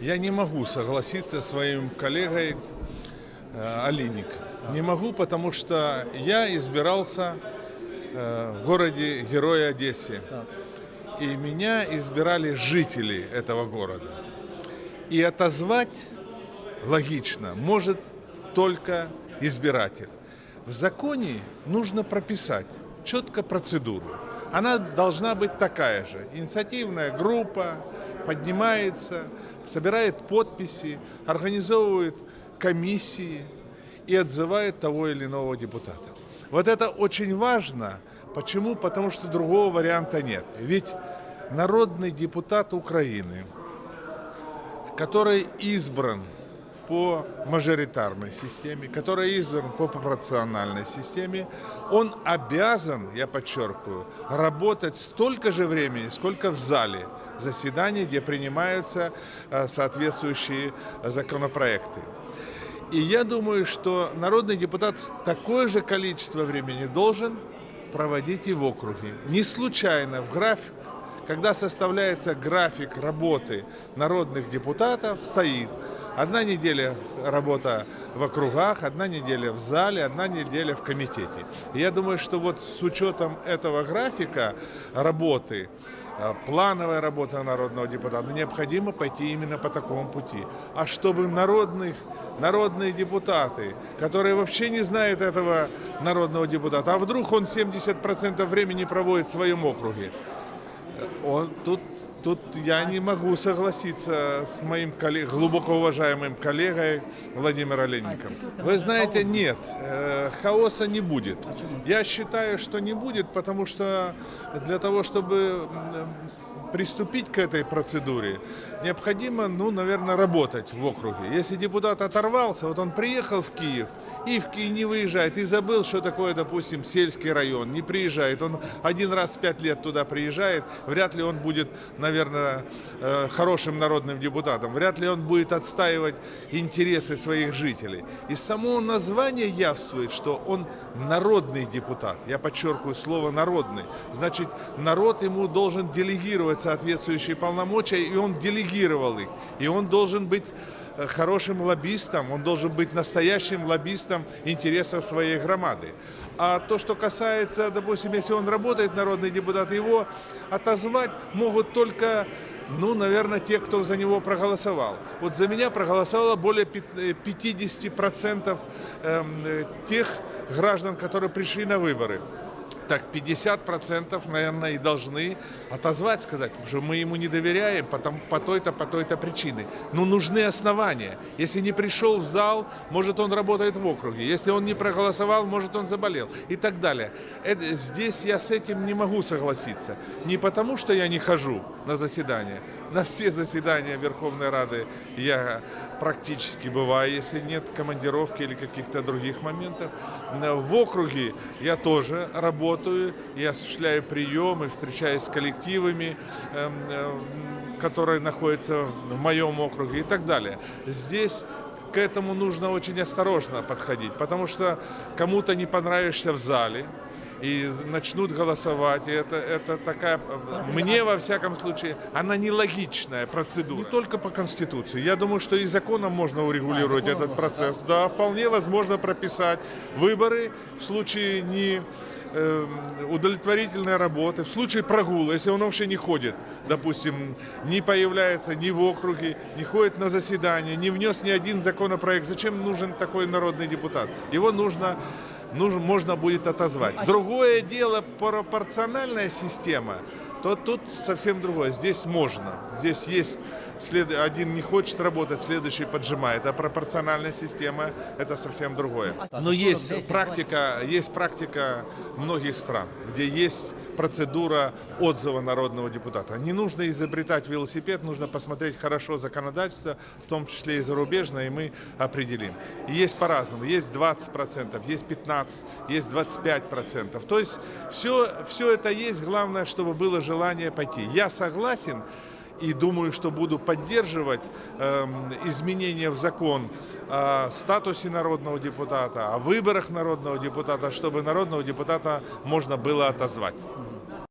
Я не могу согласиться с своим коллегой э, Алиник. Не могу, потому что я избирался э, в городе Героя Одессе. И меня избирали жители этого города. И отозвать логично может только избиратель. В законе нужно прописать четко процедуру. Она должна быть такая же. Инициативная группа поднимается, собирает подписи, организовывает комиссии и отзывает того или иного депутата. Вот это очень важно. Почему? Потому что другого варианта нет. Ведь народный депутат Украины, который избран по мажоритарной системе, который избран по пропорциональной системе, он обязан, я подчеркиваю, работать столько же времени, сколько в зале заседаний, где принимаются э, соответствующие законопроекты. И я думаю, что народный депутат такое же количество времени должен проводить и в округе. Не случайно в график, когда составляется график работы народных депутатов, стоит одна неделя работа в округах, одна неделя в зале, одна неделя в комитете. Я думаю, что вот с учетом этого графика работы, э, плановая работа народного депутата, необходимо пойти именно по такому пути. А чтобы народных, народные депутаты, которые вообще не знают этого народного депутата, а вдруг он 70% времени проводит в своем округе, он, тут, тут я не могу согласиться с моим коллег, глубоко уважаемым коллегой Владимиром Ленником. Вы знаете, нет, э, хаоса не будет. Я считаю, что не будет, потому что для того, чтобы приступить к этой процедуре, необходимо, ну, наверное, работать в округе. Если депутат оторвался, вот он приехал в Киев и в Киев не выезжает, и забыл, что такое, допустим, сельский район, не приезжает. Он один раз в пять лет туда приезжает, вряд ли он будет, наверное, э, хорошим народным депутатом, вряд ли он будет отстаивать интересы своих жителей. Из самого названия явствует, что он народный депутат. Я подчеркиваю слово «народный». Значит, народ ему должен делегировать соответствующие полномочия, и он делегировал их. И он должен быть э, хорошим лоббистом, он должен быть настоящим лоббистом интересов своей громады. А то, что касается, допустим, если он работает, народный депутат, его отозвать могут только ну, наверное, те, кто за него проголосовал. Вот за меня проголосовало более пят- э, 50% эм, э, тех граждан, которые пришли на выборы. Так 50% наверное и должны отозвать, сказать, что мы ему не доверяем потом, по той-то, по той-то причине. Но нужны основания. Если не пришел в зал, может он работает в округе. Если он не проголосовал, может он заболел и так далее. Это, здесь я с этим не могу согласиться. Не потому, что я не хожу на заседания. На все заседания Верховной Рады я практически бываю, если нет командировки или каких-то других моментов. В округе я тоже работаю, я осуществляю приемы, встречаюсь с коллективами, эм, эм, которые находятся в моем округе и так далее. Здесь к этому нужно очень осторожно подходить, потому что кому-то не понравишься в зале, и начнут голосовать. И это, это такая, мне во всяком случае, она нелогичная процедура. Не только по Конституции. Я думаю, что и законом можно урегулировать этот процесс. Да, вполне возможно прописать выборы в случае не э, удовлетворительной работы, в случае прогула, если он вообще не ходит, допустим, не появляется ни в округе, не ходит на заседание, не внес ни один законопроект, зачем нужен такой народный депутат? Его нужно нужно, можно будет отозвать. Другое дело, пропорциональная система, то тут совсем другое. Здесь можно. Здесь есть след... один не хочет работать, следующий поджимает. А пропорциональная система это совсем другое. Но есть практика, есть практика многих стран, где есть процедура отзыва народного депутата. Не нужно изобретать велосипед, нужно посмотреть хорошо законодательство, в том числе и зарубежное, и мы определим. И есть по-разному. Есть 20%, есть 15%, есть 25%. То есть все, все это есть, главное, чтобы было желание пойти. Я согласен, и думаю, что буду поддерживать эм, изменения в закон о статусе народного депутата, о выборах народного депутата, чтобы народного депутата можно было отозвать.